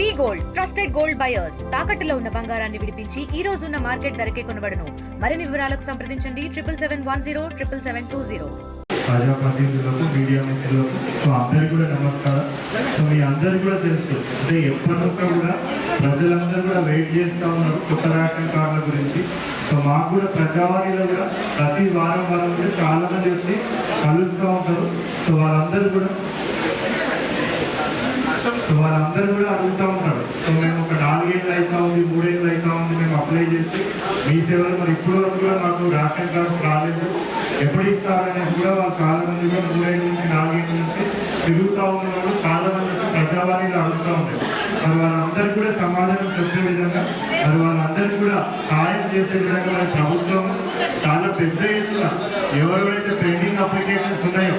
V gold trusted gold buyers. తాకట్టులో ఉన్న బంగారాన్ని విడిపించి ఈ రోజు ఉన్న మార్కెట్ ధరకే కొనబడను. మరిన్ని వివరాలకు సంప్రదించండి. Triple seven one zero triple seven two zero. ప్రజాప్రతినిధులకు మీడియా మిత్రులకు సో అందరికీ కూడా నమస్కారం. సో మీ అందరికీ కూడా తెలుసు. అంటే ఎప్పటినుంచో కూడా ప్రజలందరూ కూడా వెయిట్ చేస్తూ ఉన్నారు కొత్త రేషన్ కార్డుల గురించి. సో మాకు కూడా ప్రజావాణిలో కూడా ప్రతి వారం వారం కూడా చాలా మంది వచ్చి కలుస్తూ ఉంటారు. సో వాళ్ళందరూ కూడా వాళ్ళందరూ కూడా అడుగుతూ ఉంటారు సో మేము ఒక నాలుగేళ్ళు అవుతా ఉంది మూడేళ్ళు అవుతా ఉంది మేము అప్లై చేసి మీ సేవలు మరి ఇప్పుడు వరకు కూడా మాకు రేషన్ కార్డు రాలేదు. ఎప్పుడు ఇస్తారనేది కూడా వాళ్ళు చాలా మంది కూడా మూడేళ్ళ నుంచి నాలుగేళ్ళ నుంచి తిరుగుతూ ఉన్నారు. చాలా మంది వచ్చి అడుగుతూ ఉన్నారు. మరి వాళ్ళందరికీ కూడా సమాధానం చెప్పే విధంగా మరి వాళ్ళందరికీ కూడా సహాయం చేసే విధంగా మరి ప్రభుత్వం చాలా పెద్ద ఎత్తున ఎవరెవరైతే పెండింగ్ అప్లికేషన్స్ ఉన్నాయో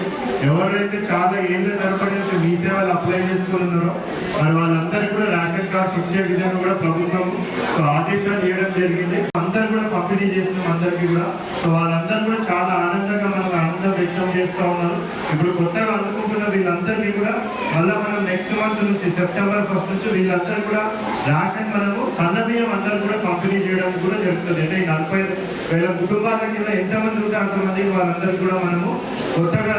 ఎవరైతే చాలా ఏళ్ళ తర్వాత నుంచి మీ సేవలు అప్లై చేసుకుని ఉన్నారో మరి వాళ్ళందరికీ కూడా రేషన్ కార్డ్స్ ఇచ్చే విధంగా కూడా ప్రభుత్వం సో ఆదేశాలు చేయడం జరిగింది. అందరు కూడా పంపిణీ చేస్తున్నాం అందరికీ కూడా. సో వాళ్ళందరూ కూడా చాలా ఆనందంగా మనం ఆనందం వ్యక్తం చేస్తూ ఉన్నారు. ఇప్పుడు కొత్తగా అందుకుంటున్న వీళ్ళందరినీ కూడా మళ్ళీ మనం నెక్స్ట్ మంత్ నుంచి సెప్టెంబర్ ఫస్ట్ నుంచి వీళ్ళందరూ కూడా రేషన్ మనము సన్న బియ్యం అందరూ కూడా పంపిణీ చేయడం కూడా జరుగుతుంది. అంటే ఈ నలభై వేల కుటుంబాల కింద ఎంతమంది ఉంటే అంతమంది వాళ్ళందరూ కూడా మనము కొత్తగా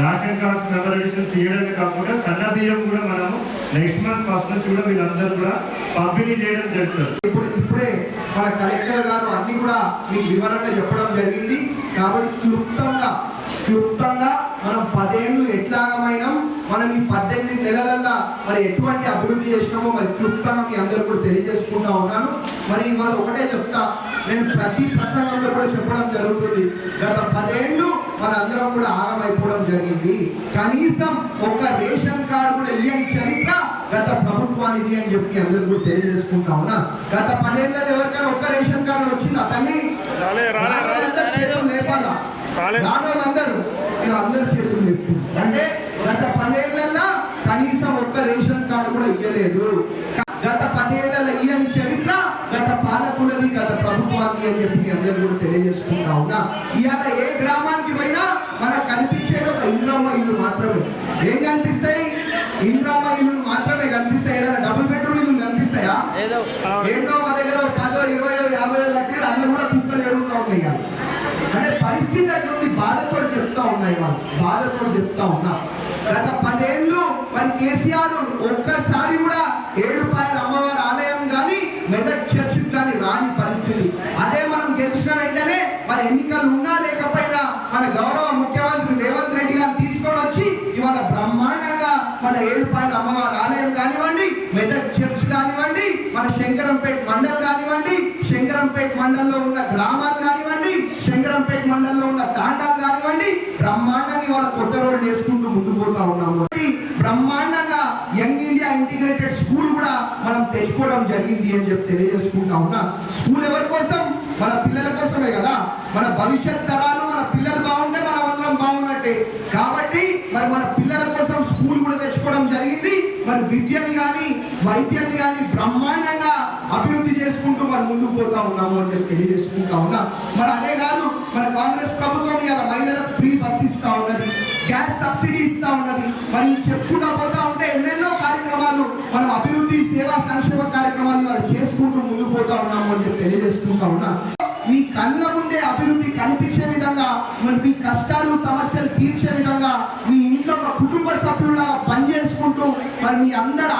రేషన్ కార్డ్స్ మెమరేషన్స్ చేయడమే కాకుండా సన్న బియ్యం కూడా మనము నెక్స్ట్ మంత్ ఫస్ట్ నుంచి కూడా వీళ్ళందరూ కూడా పంపిణీ చేయడం జరుగుతుంది. ఇప్పుడు ఇప్పుడే మన కలెక్టర్ గారు అన్ని కూడా మీకు వివరంగా చెప్పడం జరిగింది. కాబట్టి క్లుప్తంగా క్లుప్తంగా మనం పదేళ్ళు ఎట్లాగమైనా మనం ఈ పద్దెనిమిది నెలలల్లో మరి ఎటువంటి అభివృద్ధి చేసినామో మరి క్లుప్తంగా మీ అందరూ కూడా తెలియజేసుకుంటా ఉన్నాను. మరి ఇవాళ ఒకటే చెప్తా నేను ప్రతి ప్రసంగంలో కూడా చెప్పడం జరుగుతుంది. గత పదేళ్ళు మన అందరం కూడా ఆగమైపోవడం జరిగింది. కనీసం ఒక రేషన్ కార్డు కూడా ఇయ్యండి. ప్రభుత్వానిది అని చెప్పి అందరూ కూడా తెలియజేసుకుంటా ఉన్నా గత పదేళ్ళలో ఎవరికైనా ఒక్క రేషన్ కార్డు వచ్చిందా తల్లి. రానోళ్ళందరూ అందరూ చేతులు అంటే గత పదేళ్ళలో కనీసం ఒక్క రేషన్ కార్డు కూడా ఇవ్వలేదు ఏంటో మా దగ్గర పదో ఇరవై యాభై లక్షలు అన్ని కూడా కుక్కలు ఎరుగుతూ ఉన్నాయి అంటే పరిస్థితి అటువంటి బాధతో చెప్తా ఉన్నాయి వాళ్ళు బాధతో చెప్తా ఉన్నా. గత పదేళ్ళు మరి కేసీఆర్ ఒక్కసారి కూడా ఏడుపాయల అమ్మవారి ఆలయం కానీ మెదక్ చర్చ్ కానీ రాని పరిస్థితి. అదే మనం గెలిచిన వెంటనే మరి ఎన్నికలు ఉన్నా లేకపోయినా మన గౌరవ ముఖ్యమంత్రి రేవంత్ రెడ్డి గారిని తీసుకొని వచ్చి ఇవాళ బ్రహ్మాండంగా మన ఏడుపాయల అమ్మవారి ఆలయం కానివ్వండి మెదక్ చర్చ్ కానివ్వండి మన శంకరంపేట మండల్ కానివ్వండి శంకరంపేట మండల్లో ఉన్న గ్రామాలు కానివ్వండి శంకరంపేట మండలంలో ఉన్న తాండాలు కానివ్వండి బ్రహ్మాండంగా వాళ్ళ కొత్త రోడ్డు వేసుకుంటూ ముందుకు పోతా ఉన్నాము. కాబట్టి బ్రహ్మాండంగా యంగ్ ఇండియా ఇంటిగ్రేటెడ్ స్కూల్ కూడా మనం తెచ్చుకోవడం జరిగింది అని చెప్పి తెలియజేసుకుంటా ఉన్నా. స్కూల్ ఎవరి కోసం? మన పిల్లల కోసమే కదా. మన భవిష్యత్ తరాలు మన పిల్లలు బాగుంటే మన అందరం బాగున్నట్టే. కాబట్టి మరి మన పిల్లల కోసం స్కూల్ కూడా తెచ్చుకోవడం జరిగింది. మరి విద్యని కానీ వైద్యాన్ని కానీ బ్రహ్మాండంగా అభివృద్ధి చేసుకుంటూ మరి ముందుకు పోతా ఉన్నాము అని చెప్పి తెలియజేసుకుంటా ఉన్నా. మరి అదే కాదు మన కాంగ్రెస్ ప్రభుత్వం ఇవాళ మహిళలకు ఫ్రీ బస్ ఇస్తా ఉన్నది గ్యాస్ సబ్సిడీ ఇస్తా ఉన్నది. మరి చెప్పుకుంటా పోతా ఉంటే ఎన్నెన్నో కార్యక్రమాలు మనం అభివృద్ధి సేవా సంక్షేమ కార్యక్రమాలు ఇవాళ చేసుకుంటూ ముందుకు పోతా ఉన్నాము అని చెప్పి తెలియజేసుకుంటా ఉన్నా. మీ కళ్ళ ముందే అభివృద్ధి కనిపించే విధంగా మరి మీ కష్టాలు సమస్యలు తీర్చే విధంగా మీ ఇంట్లో ఒక కుటుంబ సభ్యుల పనిచేసుకుంటూ మరి మీ అందరి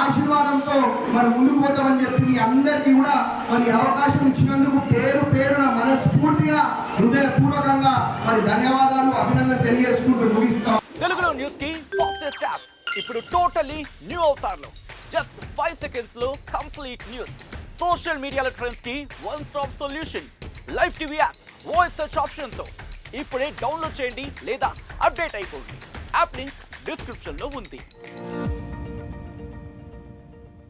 ఆశీర్వాదంతో మనం ముందుకు పోతామని చెప్పి మీ అందరికీ కూడా మరి అవకాశం ఇచ్చినందుకు పేరు పేరున మనస్ఫూర్తిగా హృదయపూర్వకంగా మరి ధన్యవాదాలు అభినందన తెలియజేసుకుంటూ ముగిస్తాం. తెలుగులో న్యూస్కి ఫాస్టెస్ట్ యాప్ ఇప్పుడు టోటలీ న్యూ అవుతారు జస్ట్ ఫైవ్ సెకండ్స్లో కంప్లీట్ న్యూస్ సోషల్ మీడియాలో ట్రెండ్స్కి one stop solution live TV app voice search ఆప్షన్తో. ఇప్పుడే డౌన్లోడ్ చేయండి లేదా అప్డేట్ అయిపోండి. యాప్ లింక్ డిస్క్రిప్షన్లో ఉంది.